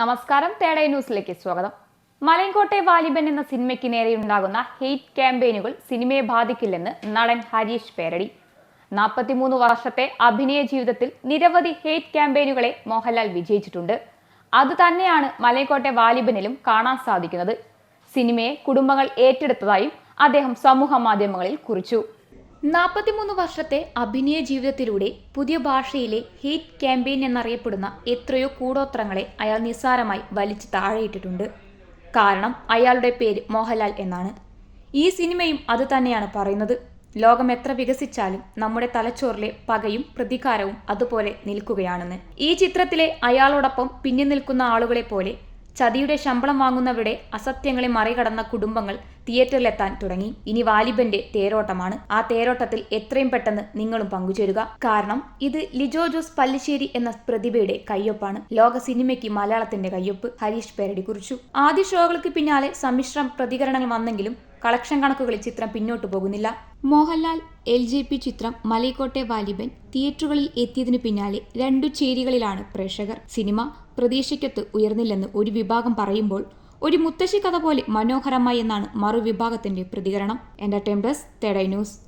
നമസ്കാരം. തേടൈ ന്യൂസിലേക്ക് സ്വാഗതം. മലയൻകോട്ടെ വാലിബൻ എന്ന സിനിമയ്ക്ക് നേരെയുണ്ടാകുന്ന ഹെയ്റ്റ് ക്യാമ്പയിനുകൾ സിനിമയെ ബാധിക്കില്ലെന്ന് നടൻ ഹരീഷ് പേരടി. നാൽപ്പത്തിമൂന്ന് വർഷത്തെ അഭിനയ ജീവിതത്തിൽ നിരവധി ഹെയ്റ്റ് ക്യാമ്പയിനുകളെ മോഹൻലാൽ വിജയിച്ചിട്ടുണ്ട്. അത് തന്നെയാണ് മലയൻകോട്ടെ വാലിബനിലും കാണാൻ സാധിക്കുന്നത്. സിനിമയെ കുടുംബങ്ങൾ ഏറ്റെടുത്തതായും അദ്ദേഹം സമൂഹ മാധ്യമങ്ങളിൽ കുറിച്ചു. നാൽപ്പത്തിമൂന്ന് വർഷത്തെ അഭിനയ ജീവിതത്തിലൂടെ പുതിയ ഭാഷയിലെ ഹേറ്റ് ക്യാമ്പയിൻ എന്നറിയപ്പെടുന്ന എത്രയോ കൂടോത്രങ്ങളെ അയാൾ നിസ്സാരമായി വലിച്ചു താഴെയിട്ടിട്ടുണ്ട്. കാരണം അയാളുടെ പേര് മോഹൻലാൽ എന്നാണ്. ഈ സിനിമയും അത് തന്നെയാണ് പറയുന്നത്. ലോകം എത്ര വികസിച്ചാലും നമ്മുടെ തലച്ചോറിലെ പകയും പ്രതികാരവും അതുപോലെ നിൽക്കുകയാണെന്ന്. ഈ ചിത്രത്തിലെ അയാളോടൊപ്പം പിന്നിൽ നിൽക്കുന്ന ആളുകളെ പോലെ ചതിയുടെ ശമ്പളം വാങ്ങുന്നവരുടെ അസത്യങ്ങളെ മറികടന്ന കുടുംബങ്ങൾ തിയേറ്ററിലെത്താൻ തുടങ്ങി. ഇനി വാലിബന്റെ തേരോട്ടമാണ്. ആ തേരോട്ടത്തിൽ എത്രയും പെട്ടെന്ന് നിങ്ങളും പങ്കുചേരുക. കാരണം ഇത് ലിജോ ജോസ് പല്ലിശ്ശേരി എന്ന പ്രതിഭയുടെ കയ്യൊപ്പാണ്. ലോക സിനിമയ്ക്ക് മലയാളത്തിന്റെ കയ്യൊപ്പ് ഹരീഷ് പേരടി കുറിച്ചു. ആദ്യ ഷോകൾക്ക് പിന്നാലെ സമ്മിശ്രം പ്രതികരണങ്ങൾ വന്നെങ്കിലും കളക്ഷൻ കണക്കുകളിൽ ചിത്രം പിന്നോട്ടു പോകുന്നില്ല. മോഹൻലാൽ എൽ ജെ പി ചിത്രം മലൈക്കോട്ടെ വാലിബൻ തിയേറ്ററുകളിൽ എത്തിയതിനു പിന്നാലെ രണ്ടു ചേരികളിലാണ് പ്രേക്ഷകർ. സിനിമ പ്രതീക്ഷയ്ക്കൊത്ത് ഉയർന്നില്ലെന്ന് ഒരു വിഭാഗം പറയുമ്പോൾ ഒരു മുത്തശ്ശി കഥ പോലെ മനോഹരമായി എന്നാണ് മറുവിഭാഗത്തിന്റെ പ്രതികരണം. Entertain desk തേടൈ news